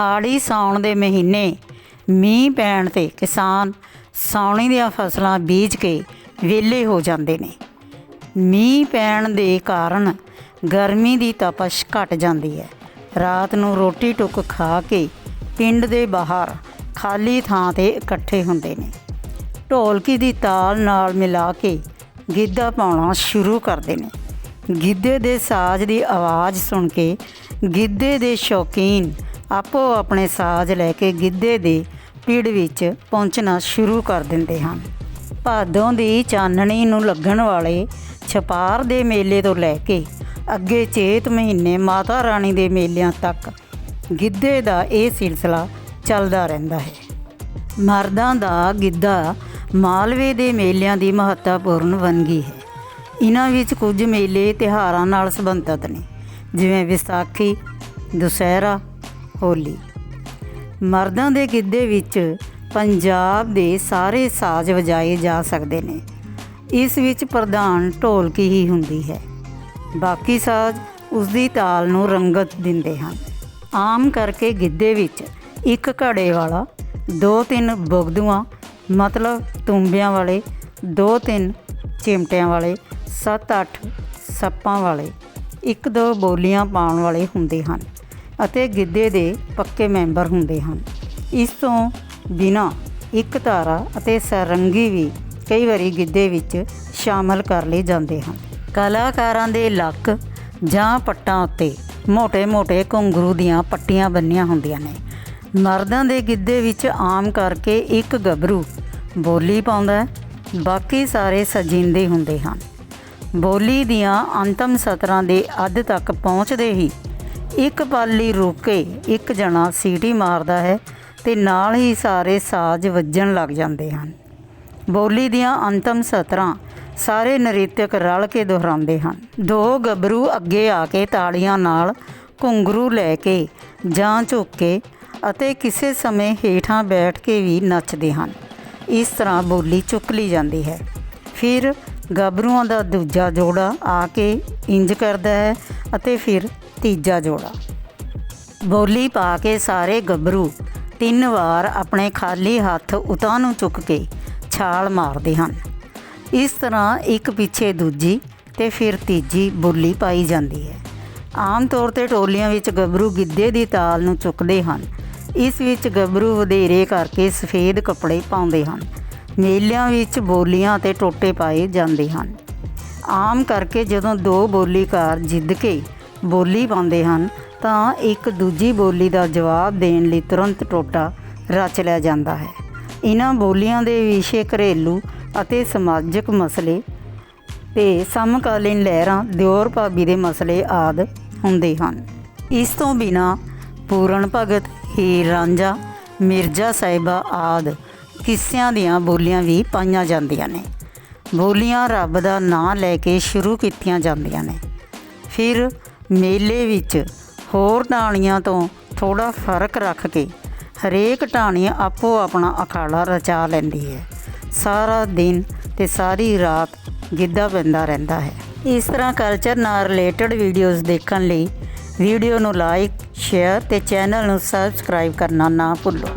ਹਾੜੀ ਸਾਉਣ ਦੇ ਮਹੀਨੇ ਮੀਂਹ ਪੈਣ ਤੇ ਕਿਸਾਨ ਸਾਉਣੀ ਦੀਆਂ ਫਸਲਾਂ ਬੀਜ ਕੇ ਵਿਹਲੇ ਹੋ ਜਾਂਦੇ ਨੇ। ਮੀਂਹ ਪੈਣ ਦੇ ਕਾਰਨ ਗਰਮੀ ਦੀ ਤਪਸ਼ ਘਟ ਜਾਂਦੀ ਹੈ। ਰਾਤ ਨੂੰ ਰੋਟੀ ਟੁੱਕ ਖਾ ਕੇ ਪਿੰਡ ਦੇ ਬਾਹਰ ਖਾਲੀ ਥਾਂ ਤੇ ਇਕੱਠੇ ਹੁੰਦੇ ਨੇ। ਢੋਲਕੀ ਦੀ ਤਾਲ ਨਾਲ ਮਿਲਾ ਕੇ ਗਿੱਧਾ ਪਾਉਣਾ ਸ਼ੁਰੂ ਕਰਦੇ ਨੇ। ਗਿੱਧੇ ਦੇ ਸਾਜ਼ ਦੀ ਆਵਾਜ਼ ਸੁਣ ਕੇ ਗਿੱਧੇ ਦੇ ਸ਼ੌਕੀਨ ਆਪੋ ਆਪਣੇ ਸਾਜ਼ ਲੈ ਕੇ ਗਿੱਧੇ ਦੇ ਪੀੜ ਵਿੱਚ ਪਹੁੰਚਣਾ ਸ਼ੁਰੂ ਕਰ ਦਿੰਦੇ ਹਨ। ਭਾਦੋਂ ਦੀ ਚਾਨਣੀ ਨੂੰ ਲੱਗਣ ਵਾਲੇ ਛਪਾਰ ਦੇ ਮੇਲੇ ਤੋਂ ਲੈ ਕੇ ਅੱਗੇ ਚੇਤ ਮਹੀਨੇ ਮਾਤਾ ਰਾਣੀ ਦੇ ਮੇਲਿਆਂ ਤੱਕ ਗਿੱਧੇ ਦਾ ਇਹ ਸਿਲਸਿਲਾ ਚੱਲਦਾ ਰਹਿੰਦਾ ਹੈ। ਮਰਦਾਂ ਦਾ ਗਿੱਧਾ ਮਾਲਵੇ ਦੇ ਮੇਲਿਆਂ ਦੀ ਮਹੱਤਵਪੂਰਨ ਵੰਨਗੀ ਹੈ। ਇਹਨਾਂ ਵਿੱਚ ਕੁਝ ਮੇਲੇ ਤਿਉਹਾਰਾਂ ਨਾਲ ਸੰਬੰਧਿਤ ਨੇ, ਜਿਵੇਂ ਵਿਸਾਖੀ, ਦੁਸਹਿਰਾ ਹੋਲੀ। ਮਰਦਾਂ ਦੇ ਗਿੱਧੇ ਵਿੱਚ ਪੰਜਾਬ ਦੇ ਸਾਰੇ ਸਾਜ਼ ਵਜਾਏ ਜਾ ਸਕਦੇ ਨੇ। ਇਸ ਵਿੱਚ ਪ੍ਰਧਾਨ ਢੋਲਕੀ ਹੀ ਹੁੰਦੀ ਹੈ। ਬਾਕੀ ਸਾਜ਼ ਉਸ ਦੀ ਤਾਲ ਨੂੰ ਰੰਗਤ ਦਿੰਦੇ ਹਨ। ਆਮ ਕਰਕੇ ਗਿੱਧੇ ਵਿੱਚ ਇੱਕ ਘੜੇ ਵਾਲਾ, ਦੋ ਤਿੰਨ ਬੁਗਦੂਆਂ, ਮਤਲਬ ਤੁੰਬਿਆਂ ਵਾਲੇ, ਦੋ ਤਿੰਨ ਚਿਮਟਿਆਂ ਵਾਲੇ 7-8 ਸੱਪਾਂ ਵਾਲੇ, ਇੱਕ ਦੋ ਬੋਲੀਆਂ ਪਾਉਣ ਵਾਲੇ ਹੁੰਦੇ ਹਨ। ਅਤੇ ਗਿੱਧੇ ਦੇ ਪੱਕੇ ਮੈਂਬਰ ਹੁੰਦੇ ਹਨ। ਇਸ ਤੋਂ ਬਿਨਾ ਇੱਕ ਤਾਰਾ ਅਤੇ ਸਰੰਗੀ ਵੀ ਕਈ ਵਾਰੀ ਗਿੱਧੇ ਵਿੱਚ ਸ਼ਾਮਲ ਕਰ ਲਏ ਜਾਂਦੇ ਹਨ। ਕਲਾਕਾਰਾਂ ਦੇ ਲੱਕ ਜਾਂ ਪੱਟਾਂ ਉੱਤੇ ਮੋਟੇ ਮੋਟੇ ਘੁੰਗਰੂ ਦੀਆਂ ਪੱਟੀਆਂ ਬੰਨੀਆਂ ਹੁੰਦੀਆਂ ਨੇ। ਮਰਦਾਂ ਦੇ ਗਿੱਧੇ ਵਿੱਚ ਆਮ ਕਰਕੇ ਇੱਕ ਗੱਭਰੂ ਬੋਲੀ ਪਾਉਂਦਾ ਹੈ। ਬਾਕੀ ਸਾਰੇ ਸਜਿੰਦੇ ਹੁੰਦੇ ਹਨ। ਬੋਲੀ ਦੀਆਂ ਅੰਤਮ ਸਤਰਾਂ ਦੇ ਅੱਧ ਤੱਕ ਪਹੁੰਚਦੇ ਹੀ ਇੱਕ ਪਲ ਰੁਕੇ, ਇੱਕ ਜਣਾ ਸੀਟੀ ਮਾਰਦਾ ਹੈ ਤੇ ਨਾਲ ਹੀ ਸਾਰੇ ਸਾਜ਼ ਵੱਜਣ ਲੱਗ ਜਾਂਦੇ ਹਨ। ਬੋਲੀ ਦੀਆਂ ਅੰਤਮ ਸਤਰਾਂ ਸਾਰੇ ਨ੍ਰਿਤਕ ਰਲ ਕੇ ਦੁਹਰਾਉਂਦੇ ਹਨ। ਦੋ ਗੱਭਰੂ ਅੱਗੇ ਆ ਕੇ ਤਾੜੀਆਂ ਨਾਲ ਘੁੰਗਰੂ ਲੈ ਕੇ, ਜਾਂ ਝੁੱਕ ਕੇ ਅਤੇ ਕਿਸੇ ਸਮੇਂ ਹੇਠਾਂ ਬੈਠ ਕੇ ਵੀ ਨੱਚਦੇ ਹਨ। ਇਸ ਤਰ੍ਹਾਂ ਬੋਲੀ ਚੁੱਕ ਲਈ ਜਾਂਦੀ ਹੈ। ਫਿਰ ਗੱਭਰੂਆਂ ਦਾ ਦੂਜਾ ਜੋੜਾ ਆ ਕੇ ਇੰਜ ਕਰਦਾ ਹੈ ਅਤੇ ਫਿਰ ਤੀਜਾ ਜੋੜਾ। ਬੋਲੀ ਪਾ ਕੇ ਸਾਰੇ ਗੱਭਰੂ ਤਿੰਨ ਵਾਰ ਆਪਣੇ ਖਾਲੀ ਹੱਥ ਉਤਾਂ ਨੂੰ ਚੁੱਕ ਕੇ ਛਾਲ ਮਾਰਦੇ ਹਨ। ਇਸ ਤਰ੍ਹਾਂ ਇੱਕ ਪਿੱਛੇ ਦੂਜੀ ਤੇ ਫਿਰ ਤੀਜੀ ਬੋਲੀ ਪਾਈ ਜਾਂਦੀ ਹੈ। ਆਮ ਤੌਰ ਤੇ ਟੋਲੀਆਂ ਵਿੱਚ ਗੱਭਰੂ ਗਿੱਧੇ ਦੀ ਤਾਲ ਨੂੰ ਚੁੱਕਦੇ ਹਨ। ਇਸ ਵਿੱਚ ਗੱਭਰੂ ਵਧੇਰੇ ਕਰਕੇ ਸਫੇਦ ਕੱਪੜੇ ਪਾਉਂਦੇ ਹਨ। ਮੇਲਿਆਂ ਵਿੱਚ ਬੋਲੀਆਂ ਤੇ ਟੋਟੇ ਪਾਏ ਜਾਂਦੇ ਹਨ। ਆਮ ਕਰਕੇ ਜਦੋਂ ਦੋ ਬੋਲੀਕਾਰ ਜਿੱਦ ਕੇ ਬੋਲੀ ਪਾਉਂਦੇ ਹਨ, ਤਾਂ ਇੱਕ ਦੂਜੀ ਬੋਲੀ ਦਾ ਜਵਾਬ ਦੇਣ ਲਈ ਤੁਰੰਤ ਟੋਟਾ ਰਚ ਲਿਆ ਜਾਂਦਾ ਹੈ। ਇਹਨਾਂ ਬੋਲੀਆਂ ਦੇ ਵਿਸ਼ੇ ਘਰੇਲੂ ਅਤੇ ਸਮਾਜਿਕ ਮਸਲੇ ਤੇ ਸਮਕਾਲੀਨ ਲਹਿਰਾਂ, ਦਿਓਰ ਭਾਬੀ ਦੇ ਮਸਲੇ ਆਦ ਹੁੰਦੇ ਹਨ। ਇਸ ਤੋਂ ਬਿਨਾ ਪੂਰਨ ਭਗਤ, ਹੀਰ ਰਾਂਝਾ, ਮਿਰਜ਼ਾ ਸਾਹਿਬਾ ਆਦ ਕਿੱਸਿਆਂ ਦੀਆਂ ਬੋਲੀਆਂ ਵੀ ਪਾਈਆਂ ਜਾਂਦੀਆਂ ਨੇ। ਬੋਲੀਆਂ ਰੱਬ ਦਾ ਨਾਂ ਲੈ ਕੇ ਸ਼ੁਰੂ ਕੀਤੀਆਂ ਜਾਂਦੀਆਂ ਨੇ। ਫਿਰ ਮੇਲੇ ਵਿੱਚ ਹੋਰ ਟਾਣੀਆਂ ਤੋਂ ਥੋੜਾ ਫ਼ਰਕ ਰੱਖ ਕੇ ਹਰੇਕ ਟਾਣੀ ਆਪੋ ਆਪਣਾ ਅਖਾੜਾ ਰਚਾ ਲੈਂਦੀ ਹੈ। ਸਾਰਾ ਦਿਨ ਤੇ ਸਾਰੀ ਰਾਤ ਗਿੱਧਾ ਪੈਂਦਾ ਰਹਿੰਦਾ ਹੈ। ਇਸ ਤਰ੍ਹਾਂ ਕਲਚਰ ਨਾਲ ਰਿਲੇਟਡ ਵੀਡੀਓਜ਼ ਦੇਖਣ ਲਈ ਵੀਡੀਓ ਨੂੰ ਲਾਈਕ ਸ਼ੇਅਰ ਤੇ ਚੈਨਲ ਨੂੰ ਸਬਸਕ੍ਰਾਈਬ ਕਰਨਾ ਨਾ ਭੁੱਲੋ।